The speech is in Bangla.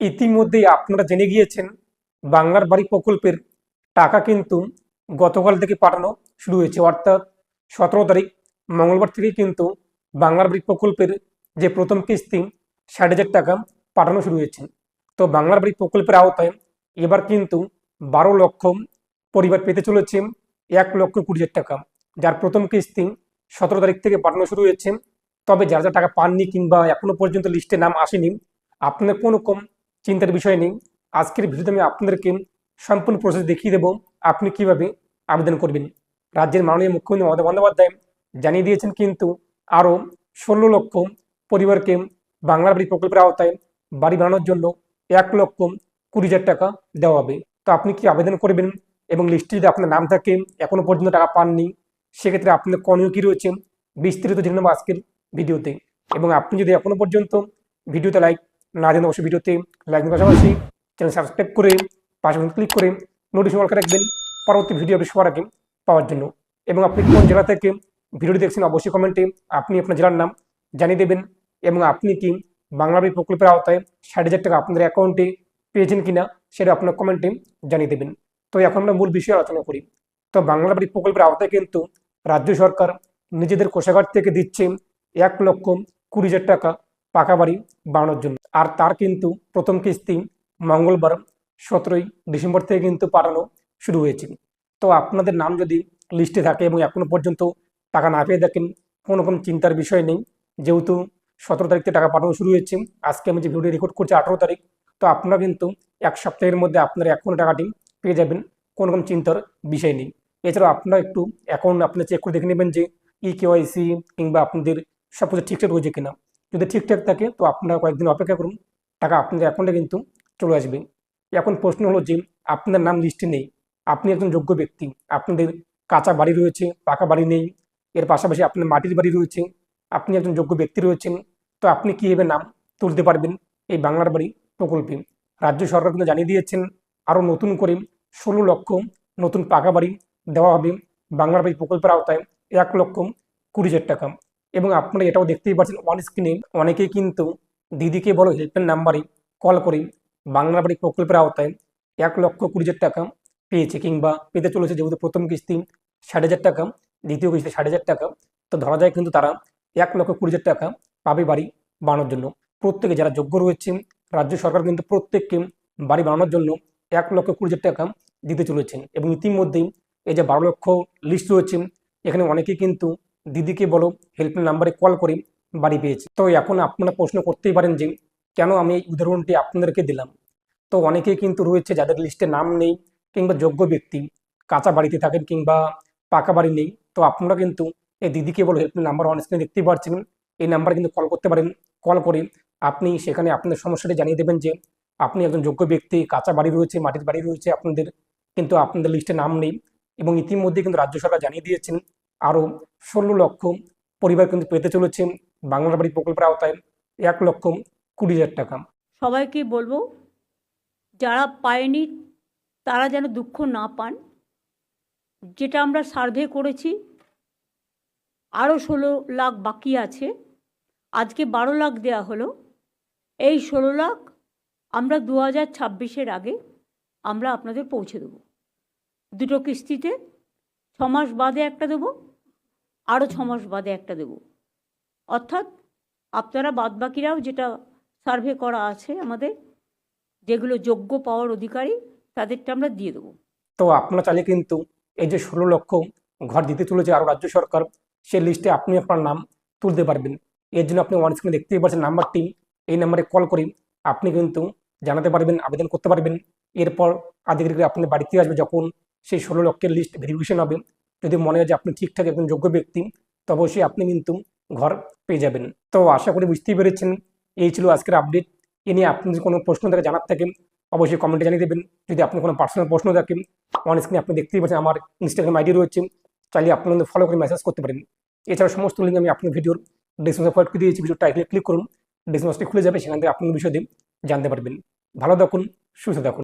ইতিমধ্যেই আপনারা জেনে গিয়েছেন, বাংলার বাড়ি প্রকল্পের টাকা কিন্তু গতকাল থেকে পাঠানো শুরু হয়েছে। অর্থাৎ সতেরো তারিখ, মঙ্গলবার থেকে কিন্তু বাংলার বাড়ি প্রকল্পের যে প্রথম কিস্তি, ষাট হাজার টাকা পাঠানো শুরু হয়েছে। তো বাংলার বাড়ি প্রকল্পের আওতায় এবার কিন্তু বারো লক্ষ পরিবার পেতে চলেছে এক লক্ষ কুড়ি হাজার টাকা, যার প্রথম কিস্তি সতেরো তারিখ থেকে পাঠানো শুরু হয়েছে। তবে যারা যারা টাকা পাননি কিংবা এখনও পর্যন্ত লিস্টে নাম আসেনি আপনার কোনো কম চিন্তার বিষয় নেই। আজকের ভিডিওতে আমি আপনাদেরকে সম্পূর্ণ প্রসেস দেখিয়ে দেবো আপনি কীভাবে আবেদন করবেন। রাজ্যের মাননীয় মুখ্যমন্ত্রী মমতা বন্দ্যোপাধ্যায় জানিয়ে দিয়েছেন কিন্তু আরও ষোলো লক্ষ পরিবারকে বাংলার বাড়ি প্রকল্পের আওতায় বাড়ি বানানোর জন্য এক লক্ষ কুড়ি হাজার টাকা দেওয়া হবে। তো আপনি কি আবেদন করবেন এবং লিস্টে যদি আপনার নাম থাকে, এখনও পর্যন্ত টাকা পাননি, সেক্ষেত্রে আপনার করণীয় কী রয়েছে বিস্তারিত জেনে আজকের ভিডিওতে। এবং আপনি যদি এখনও পর্যন্ত ভিডিওতে লাইক না দেন অবশ্যই ভিডিওতে লাইক দেওয়ার পাশাপাশি চ্যানেল সাবস্ক্রাইব করে পাশে ক্লিক করে নোটিফিকেশন অল রাখবেন, পরবর্তী ভিডিও আপনি সবার আগে পাওয়ার জন্য। এবং আপনি কোন জেলা থেকে ভিডিওটি দেখছেন অবশ্যই কমেন্টে আপনি আপনার জেলার নাম জানিয়ে দেবেন এবং আপনি কি বাংলা বাড়ি প্রকল্পের আওতায় ষাট হাজার টাকা আপনাদের অ্যাকাউন্টে পেয়েছেন কিনা সেটা আপনার কমেন্টে জানিয়ে দেবেন। তো এখন আমরা মূল বিষয়ে আলোচনা করি। তো বাংলা বাড়ি প্রকল্পের আওতায় কিন্তু রাজ্য সরকার নিজেদের কোষাগার থেকে দিচ্ছে এক লক্ষ কুড়ি হাজার টাকা পাকা বাড়ি বানানোর জন্য। আর তার কিন্তু প্রথম কিস্তি মঙ্গলবার, সতেরোই ডিসেম্বর থেকে কিন্তু পাঠানো শুরু হয়েছে। তো আপনাদের নাম যদি লিস্টে থাকে এবং এখনও পর্যন্ত টাকা না পেয়ে থাকেন, কোনো রকম চিন্তার বিষয় নেই। যেহেতু সতেরো তারিখ থেকে টাকা পাঠানো শুরু হয়েছে, আজকে আমি যে ভিডিও রেকর্ড করছি আঠেরো তারিখ, তো আপনারা কিন্তু এক সপ্তাহের মধ্যে আপনারা এখনও টাকাটি পেয়ে যাবেন, কোনো রকম চিন্তার বিষয় নেই। এছাড়াও আপনারা একটু অ্যাকাউন্ট আপনারা চেক করে দেখে নেবেন যে ই কেওয়াইসি কিংবা আপনাদের সব কিছু ঠিকঠাক রয়েছে কিনা। যদি ঠিকঠাক থাকে, তো আপনারা কয়েকদিন অপেক্ষা করুন। টাকা আপনাদের অ্যাকাউন্টে কিন্তু চলে আসবে। এখন প্রশ্ন হলো যে আপনার নাম লিস্টে নেই। আপনি একজন যোগ্য ব্যক্তি। আপনাদের কাঁচা বাড়ি রয়েছে, পাকা বাড়ি নেই। এর পাশাপাশি আপনার মাটির বাড়ি রয়েছে। আপনি একজন যোগ্য ব্যক্তি রয়েছেন। তো আপনি কীভাবে নাম তুলতে পারবেন এই বাংলার বাড়ি প্রকল্পে? রাজ্য সরকার কিন্তু জানিয়ে দিয়েছেন, আরও নতুন করে ষোলো লক্ষ নতুন পাকা বাড়ি দেওয়া হবে বাংলার বাড়ি প্রকল্পের আওতায়। এক লক্ষ কুড়ি হাজার টাকা। এবং আপনারা এটাও দেখতেই পাচ্ছেন অন স্ক্রিনে অনেকেই কিন্তু দিদিকে বলো হেল্পলাইন নাম্বারে কল করে বাংলা বাড়ি প্রকল্পের আওতায় এক লক্ষ কুড়ি হাজার টাকা পেয়েছে কিংবা পেতে চলেছে যেহেতু প্রথম কিস্তি ষাট হাজার টাকা, দ্বিতীয় কিস্তি ষাট হাজার টাকা, তো ধরা যায় কিন্তু তারা এক লক্ষ কুড়ি হাজার টাকা পাবে বাড়ি বানানোর জন্য। প্রত্যেকে যারা যোগ্য রয়েছে, রাজ্য সরকার কিন্তু প্রত্যেককে বাড়ি বানানোর জন্য এক লক্ষ কুড়ি হাজার টাকা দিতে চলেছেন। এবং ইতিমধ্যেই এই যে বারো লক্ষ লিস্ট রয়েছে, এখানে অনেকেই কিন্তু দিদিকে বলো হেল্পলাইন নাম্বারে কল করে বাড়ি পেয়েছে। তো এখন আপনারা প্রশ্ন করতেই পারেন যে, কেন আমি এই উদাহরণটি আপনাদেরকে দিলাম? তো অনেকেই কিন্তু রয়েছে যাদের লিস্টে নাম নেই কিংবা যোগ্য ব্যক্তি, কাঁচা বাড়িতে থাকেন কিংবা পাকা বাড়ি নেই। তো আপনারা কিন্তু এই দিদিকে বলো হেল্পলাইন নাম্বার অন স্ক্রিনে দেখতেই পাচ্ছেন এই নাম্বারে কিন্তু কল করতে পারেন। কল করে আপনি সেখানে আপনাদের সমস্যাটি জানিয়ে দেবেন যে, আপনি একজন যোগ্য ব্যক্তি, কাঁচা বাড়ি রয়েছে, মাটির বাড়ি রয়েছে আপনাদের, কিন্তু আপনাদের লিস্টে নাম নেই এবং ইতিমধ্যে কিন্তু রাজ্য সরকার জানিয়ে দিয়েছেন আরও ষোলো লক্ষ পরিবার কিন্তু পেতে চলেছে। বাংলার বাড়ি প্রকল্পের আওতায় এক লক্ষ কুড়ি হাজার টাকা। সবাইকে বলব, যারা পায়নি তারা যেন দুঃখ না পান। যেটা আমরা সার্ভে করেছি আরও ষোলো লাখ বাকি আছে। আজকে বারো লাখ দেয়া হলো। এই ষোলো লাখ আমরা দু হাজার ছাব্বিশের আগে আমরা আপনাদের পৌঁছে দেবো। দুটো কিস্তিতে, ছ মাস বাদে একটা দেবো। আরও ছ মাস বাদে একটা দেবো। অর্থাৎ আপনারা বাদবাকিরাও যেটা সার্ভে করা আছে আমাদের, যেগুলো যোগ্য পাওয়ার অধিকারী, তাদেরটা আমরা দিয়ে দেবো। তো আপনারা চাইলে কিন্তু এই যে ষোলো লক্ষ ঘর দিতে চলেছে আরও রাজ্য সরকার, সেই লিস্টে আপনি আপনার নাম তুলতে পারবেন। এর জন্য আপনি ওয়ান স্ক্রিনে দেখতেই পাচ্ছেন নাম্বারটি, এই নাম্বারে কল করে আপনি কিন্তু জানাতে পারবেন, আবেদন করতে পারবেন। এরপর আধিকারিকরা আপনার বাড়িতে আসবে যখন সেই ষোলো লক্ষের লিস্ট ভেরিফিকেশন হবে। যদি মনে হয় যে আপনি ঠিকঠাক একজন যোগ্য ব্যক্তি, তো অবশ্যই আপনি কিন্তু ঘর পেয়ে যাবেন। তো আশা করি বুঝতেই পেরেছেন। এই ছিল আজকের আপডেট এ নিয়ে আপনি যদি কোনো প্রশ্ন থাকে, জানার থাকেন অবশ্যই কমেন্টে জানিয়ে দেবেন। যদি আপনি কোনো পার্সোনাল প্রশ্ন থাকেন অন স্ক্রিনে আপনি দেখতেই পাচ্ছেন আমার ইনস্টাগ্রাম আইডি রয়েছে। চাইলে আপনি কিন্তু ফলো করে মেসেজ করতে পারেন। এছাড়া সমস্ত লিঙ্ক আমি আপনার ভিডিওর ডিসক্রিপশনে প্রোভাইড করে দিয়েছি। ভিডিও টাইটেলে ক্লিক করুন। ডিসক্রিপশনটি খুলে যাবে, সেখান থেকে আপনি বিষয় জানতে পারবেন। ভালো থাকুন, সুস্থ থাকুন।